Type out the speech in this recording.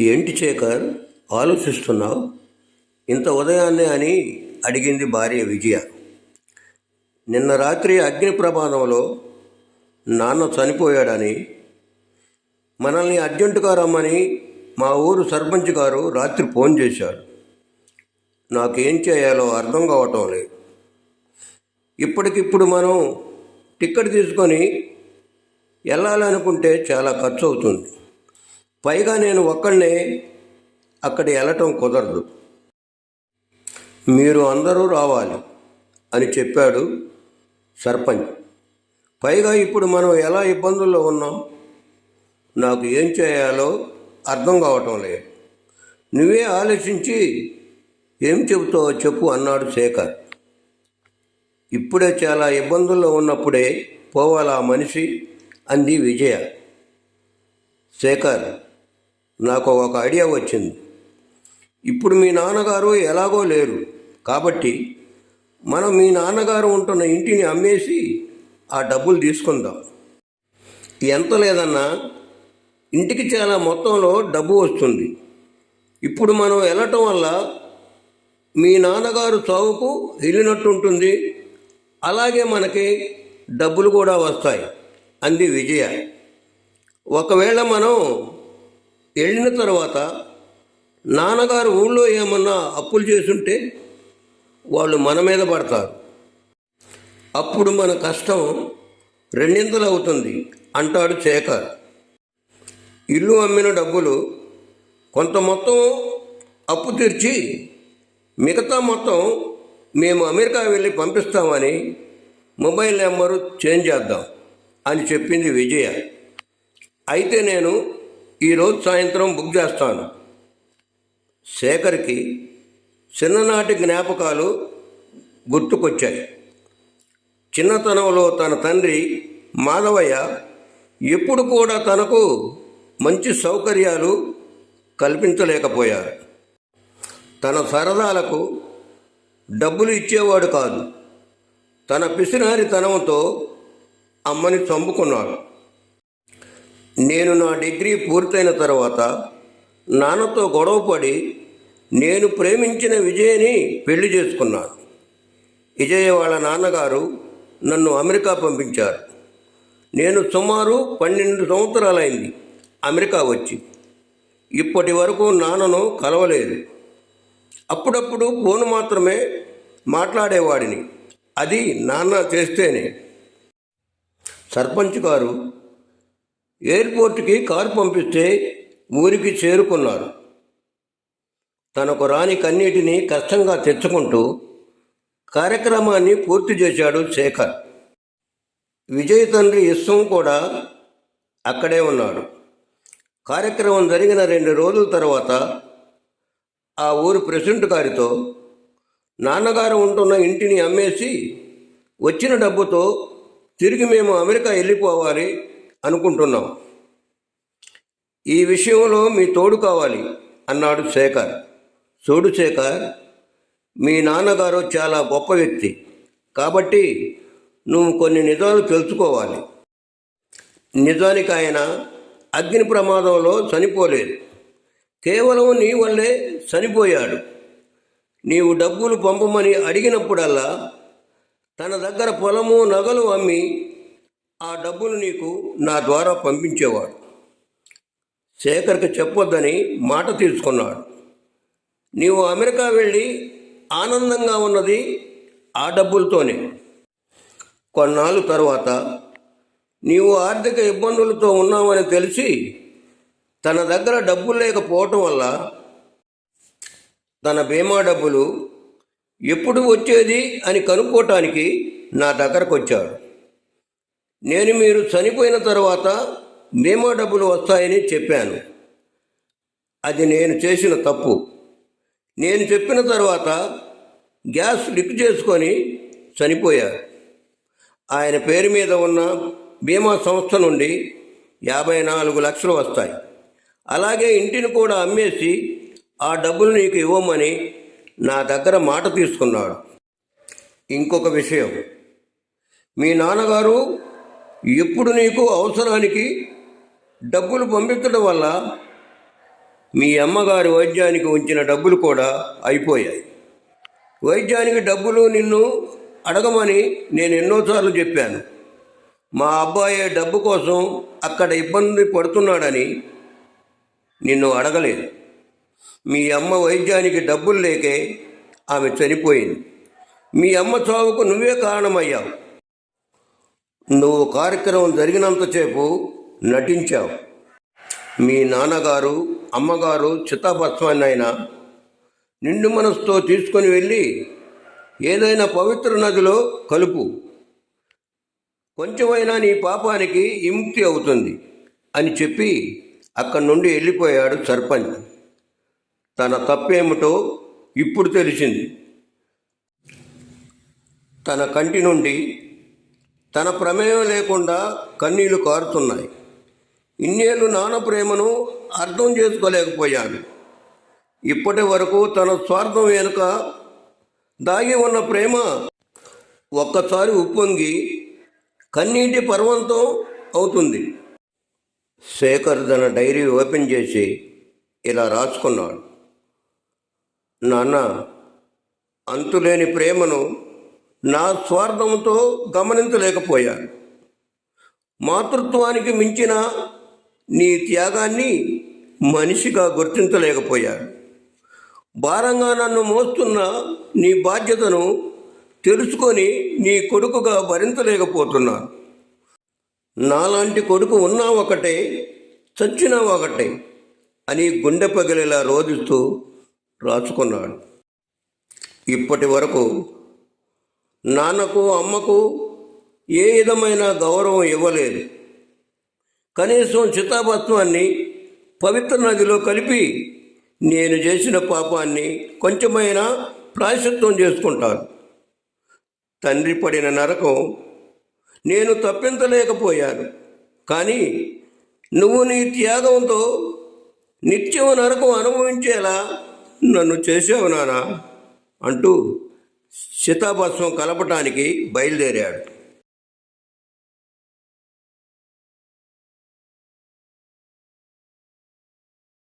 ఏంటి శేఖర్? ఆలోచిస్తున్నావు? ఇంత ఉదయాన్నే అని అడిగింది భార్య విజయ. నిన్న రాత్రి అగ్ని ప్రమాదంలో నాన్న చనిపోయాడని మనల్ని అర్జెంటుగా రమ్మని మా ఊరు సర్పంచ్ గారు రాత్రి ఫోన్ చేశాడు నాకేం చేయాలో అర్థం కావటం లేదు. ఇప్పటికిప్పుడు మనం టిక్కెట్ తీసుకొని వెళ్ళాలనుకుంటే చాలా ఖర్చు అవుతుంది పైగా నేను ఒక్కళ్ళనే అక్కడ వెళ్ళటం కుదరదు. మీరు అందరూ రావాలి అని చెప్పాడు సర్పంచ్. పైగా ఇప్పుడు మనం ఎలా ఇబ్బందుల్లో ఉన్నాం? నాకు ఏం చేయాలో అర్థం కావటం లేదు. నువ్వే ఆలోచించి ఏం చెబుతావో చెప్పు అన్నాడు శేఖర్. ఇప్పుడే చాలా ఇబ్బందుల్లో ఉన్నప్పుడే పోవాలా మనిషి? అంది విజయ. శేఖర్ నాకు ఒక ఐడియా వచ్చింది. ఇప్పుడు మీ నాన్నగారు ఎలాగో లేరు. కాబట్టి మనం మీ నాన్నగారు ఉంటున్న ఇంటిని అమ్మేసి ఆ డబ్బులు తీసుకుందాం. ఎంత లేదన్నా ఇంటికి చాలా మొత్తంలో డబ్బు వస్తుంది. ఇప్పుడు మనం వెళ్ళటం వల్ల మీ నాన్నగారు చావుకు వెళ్ళినట్టుంటుంది అలాగే మనకి డబ్బులు కూడా వస్తాయి. అంది విజయ. ఒకవేళ మనం వెళ్ళిన తర్వాత నాన్నగారు ఊళ్ళో ఏమన్నా అప్పులు చేసుంటే వాళ్ళు మన మీద పడతారు. అప్పుడు మన కష్టం రెండింతలు అవుతుంది అంటాడు శేఖర్. ఇల్లు అమ్మిన డబ్బులు కొంత మొత్తం అప్పు తీర్చి మిగతా మొత్తం మేము అమెరికా వెళ్ళి పంపిస్తామని మొబైల్ నెంబరు చేంజ్ చేద్దాం అని చెప్పింది విజయ. అయితే నేను ఈరోజు సాయంత్రం బుక్ చేస్తాను. శేఖర్కి చిన్ననాటి జ్ఞాపకాలు గుర్తుకొచ్చాయి. చిన్నతనంలో తన తండ్రి మాధవయ్య ఎప్పుడు కూడా తనకు మంచి సౌకర్యాలు కల్పించలేకపోయారు. తన సరదాలకు డబ్బులు ఇచ్చేవాడు కాదు. తన పిసినారితనంతో అమ్మని చంపుకున్నాడు నేను నా డిగ్రీ పూర్తయిన తర్వాత నాన్నతో గొడవపడి నేను ప్రేమించిన విజయని పెళ్ళి చేసుకున్నాను. విజయ వాళ్ళ నాన్నగారు నన్ను అమెరికా పంపించారు. నేను సుమారు పన్నెండు సంవత్సరాలైంది అమెరికా వచ్చి. ఇప్పటి వరకు నాన్నను కలవలేదు. అప్పుడప్పుడు ఫోన్ మాత్రమే మాట్లాడేవాడిని. అది నాన్న చేస్తేనే. సర్పంచ్ గారు ఎయిర్పోర్ట్కి కారు పంపిస్తే ఊరికి చేరుకున్నారు. తనకు రాని కన్నీటిని కష్టంగా తెచ్చుకుంటూ కార్యక్రమాన్ని పూర్తి చేశాడు శేఖర్. విజయ్ తండ్రి ఇష్టం కూడా అక్కడే ఉన్నాడు. కార్యక్రమం జరిగిన రెండు రోజుల తర్వాత ఆ ఊరు ప్రెసిడెంట్ గారితో నాన్నగారు ఉంటున్న ఇంటిని అమ్మేసి వచ్చిన డబ్బుతో తిరిగి మేము అమెరికా వెళ్ళిపోవాలి అనుకుంటున్నాం ఈ విషయంలో మీ తోడు కావాలి అన్నాడు శేఖర్. చూడు శేఖర్ మీ నాన్నగారు చాలా గొప్ప వ్యక్తి. కాబట్టి నువ్వు కొన్ని నిజాలు తెలుసుకోవాలి. నిజానికి ఆయన అగ్ని ప్రమాదంలో చనిపోలేదు. కేవలం నీ వల్లే చనిపోయాడు. నీవు డబ్బులు పంపమని అడిగినప్పుడల్లా తన దగ్గర పొలము నగలు అమ్మి ఆ డబ్బులు నీకు నా ద్వారా పంపించేవాడు. శేఖర్కి చెప్పొద్దని మాట తీసుకున్నాడు. నీవు అమెరికా వెళ్ళి ఆనందంగా ఉన్నది ఆ డబ్బులతోనే. కొన్నాళ్ళు తర్వాత నీవు ఆర్థిక ఇబ్బందులతో ఉన్నావని తెలిసి తన దగ్గర డబ్బులు లేకపోవటం వల్ల తన బీమా డబ్బులు ఎప్పుడు వచ్చేది అని కనుక్కోటానికి నా దగ్గరకు వచ్చాడు నేను మీరు చనిపోయిన తర్వాత బీమా డబ్బులు వస్తాయని చెప్పాను. అది నేను చేసిన తప్పు. నేను చెప్పిన తర్వాత గ్యాస్ లిక్ చేసుకొని చనిపోయారు ఆయన పేరు మీద ఉన్న బీమా సంస్థ నుండి యాభై నాలుగు లక్షలు వస్తాయి. అలాగే ఇంటిని కూడా అమ్మేసి ఆ డబ్బులు నీకు ఇవ్వమని నా దగ్గర మాట తీసుకున్నాడు. ఇంకొక విషయం. మీ నాన్నగారు ఎప్పుడు నీకు అవసరానికి డబ్బులు పంపించడం వల్ల మీ అమ్మగారి వైద్యానికి ఉంచిన డబ్బులు కూడా అయిపోయాయి. వైద్యానికి డబ్బులు నిన్ను అడగమని నేను ఎన్నోసార్లు చెప్పాను. మా అబ్బాయి డబ్బు కోసం అక్కడ ఇబ్బంది పడుతున్నాడని నిన్ను అడగలేదు. మీ అమ్మ వైద్యానికి డబ్బులు లేకే ఆమె చనిపోయింది. మీ అమ్మ చావుకు నువ్వే కారణమయ్యావు. నువ్వు కార్యక్రమం జరిగినంతసేపు నటించావు. మీ నాన్నగారు అమ్మగారు చిత్తాభస్మాన్ని నిండు మనసుతో తీసుకొని వెళ్ళి ఏదైనా పవిత్ర నదిలో కలుపు. కొంచెమైనా నీ పాపానికి విముక్తి అవుతుంది అని చెప్పి అక్కడి నుండి వెళ్ళిపోయాడు సర్పంచ్. తన తప్పేమిటో ఇప్పుడు తెలిసింది. తన కంటి నుండి తన ప్రమేయం లేకుండా కన్నీళ్ళు కారుతున్నాయి. ఇన్నేళ్ళు నాన్న ప్రేమను అర్థం చేసుకోలేకపోయాను ఇప్పటి వరకు తన స్వార్థం వెనుక దాగి ఉన్న ప్రేమ ఒక్కసారి ఉప్పొంగి కన్నీటి పర్వంతం అవుతుంది. శేఖర్ తన డైరీ ఓపెన్ చేసి ఇలా రాసుకున్నాడు. నాన్న అంతులేని ప్రేమను నా స్వార్థంతో గమనించలేకపోయాను మాతృత్వానికి మించిన నీ త్యాగాన్ని మనిషిగా గుర్తించలేకపోయాను భారంగా నన్ను మోస్తున్న నీ బాధ్యతను తెలుసుకొని నీ కొడుకుగా భరించలేకపోతున్నాను నాలాంటి కొడుకు ఉన్నా ఒకటే చచ్చినా ఒకటే అని గుండె పగిలేలా రోధిస్తూ రాసుకున్నాడు. ఇప్పటి వరకు నాన్నకు అమ్మకు ఏ విధమైన గౌరవం ఇవ్వలేదు. కనీసం చితాభస్మాన్ని పవిత్ర నదిలో కలిపి నేను చేసిన పాపాన్ని కొంచెమైనా ప్రాయశత్వం చేసుకుంటాను. తండ్రి పడిన నరకం నేను తప్పించలేకపోయాను. కానీ నువ్వు నీ త్యాగంతో నిత్యం నరకం అనుభవించేలా నన్ను చేసావు నానా అంటూ సీతాభస్వం కలపటానికి బయలుదేరాడు.